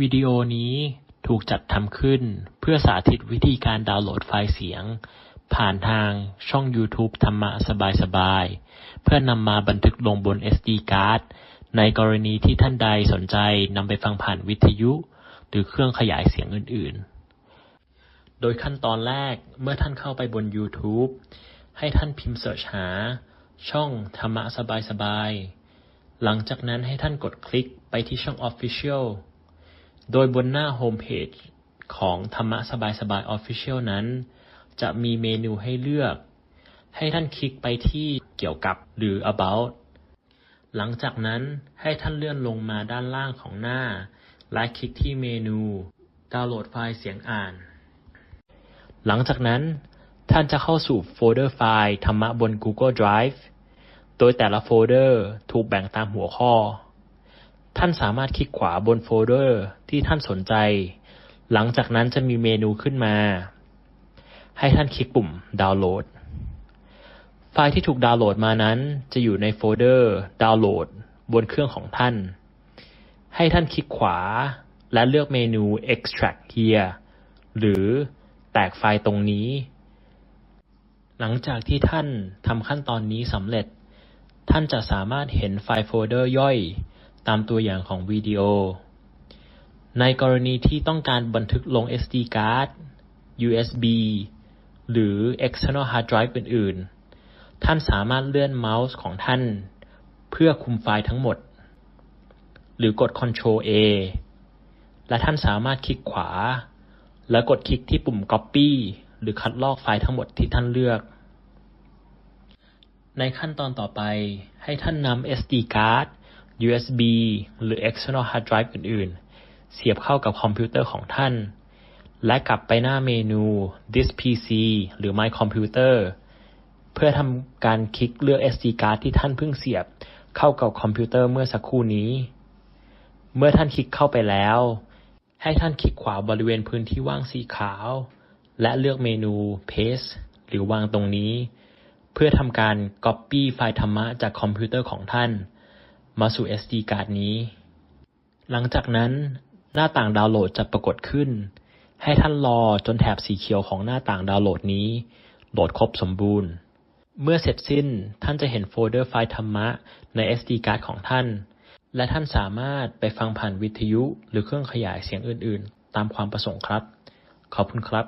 วิดีโอนี้ถูกจัดทำขึ้นเพื่อสาธิตวิธีการดาวน์โหลดไฟล์เสียง ผ่านทางช่อง YouTube ธรรมะสบายๆ เพื่อนำมาบันทึกลงบน SD card ในกรณีที่ท่านใดสนใจนำไปฟังผ่านวิทยุ หรือเครื่องขยายเสียงอื่นๆ โดยขั้นตอนแรกเมื่อท่านเข้าไปบน YouTube ให้ท่านพิมพ์เสิร์ชหา ช่องธรรมะสบายๆ หลังจากนั้นให้ท่านกดคลิกไปที่ช่อง Official โดยบนหน้าโฮมเพจของธรรมะสบายๆ Official นั้น จะมีเมนูให้เลือก ให้ท่านคลิกไปที่เกี่ยวกับหรือ About หลังจากนั้นให้ท่านเลื่อนลงมาด้านล่างของหน้า และคลิกที่เมนู ดาวน์โหลดไฟล์เสียงอ่าน หลังจากนั้น ท่านจะเข้าสู่โฟลเดอร์ไฟล์ธรรมะบน Google Drive โดยแต่ละโฟลเดอร์ถูกแบ่งตามหัวข้อ ท่านสามารถคลิกขวาบนโฟลเดอร์ที่ท่านสนใจ หลังจากนั้นจะมีเมนูขึ้นมา ให้ท่านคลิกปุ่มดาวน์โหลด ไฟล์ที่ถูกดาวน์โหลดมานั้น จะอยู่ในโฟลเดอร์ดาวน์โหลดบนเครื่องของท่าน ให้ท่านคลิกขวา และเลือกเมนู extract here หรือแตกไฟล์ตรงนี้ หลังจากที่ท่านทำขั้นตอนนี้สำเร็จ ท่านจะสามารถเห็นไฟล์โฟลเดอร์ย่อย ตามตัวอย่างของวิดีโอ ในกรณีที่ต้องการบันทึกลง SD card USB หรือ external hard drive อื่นๆ ท่านสามารถเลื่อนเมาส์ของท่าน เพื่อคุมไฟล์ทั้งหมด หรือกด Ctrl A และท่านสามารถคลิกขวา และกดคลิกที่ปุ่ม Copy หรือคัดลอกไฟล์ทั้งหมดที่ท่านเลือก ในขั้นตอนต่อไปให้ท่านนำ SD card USB หรือ external hard drive อื่นๆ เสียบเข้ากับคอมพิวเตอร์ของท่าน และกลับไปหน้าเมนู This PC หรือ My Computer เพื่อทำการคลิกเลือก SD card ที่ท่านเพิ่งเสียบเข้ากับคอมพิวเตอร์เมื่อสักครู่นี้ เมื่อท่านคลิกเข้าไปแล้ว ให้ท่านคลิกขวาบริเวณพื้นที่ว่างสีขาว และเลือกเมนู Paste หรือวางตรงนี้ เพื่อทำการ Copy ไฟล์ธรรมะจากคอมพิวเตอร์ของท่าน มาสู่ SD card นี้ หลังจากนั้นหน้าต่างดาวน์โหลดจะปรากฏขึ้น ให้ท่านรอจนแถบสีเขียวของหน้าต่างดาวน์โหลดนี้ โหลดครบสมบูรณ์ เมื่อเสร็จสิ้นท่านจะเห็นโฟลเดอร์ไฟล์ธรรมะใน SD card ของท่าน และท่านสามารถไปฟังผ่านวิทยุหรือเครื่องขยายเสียงอื่น ๆ ตามความประสงค์ครับ ขอบคุณครับ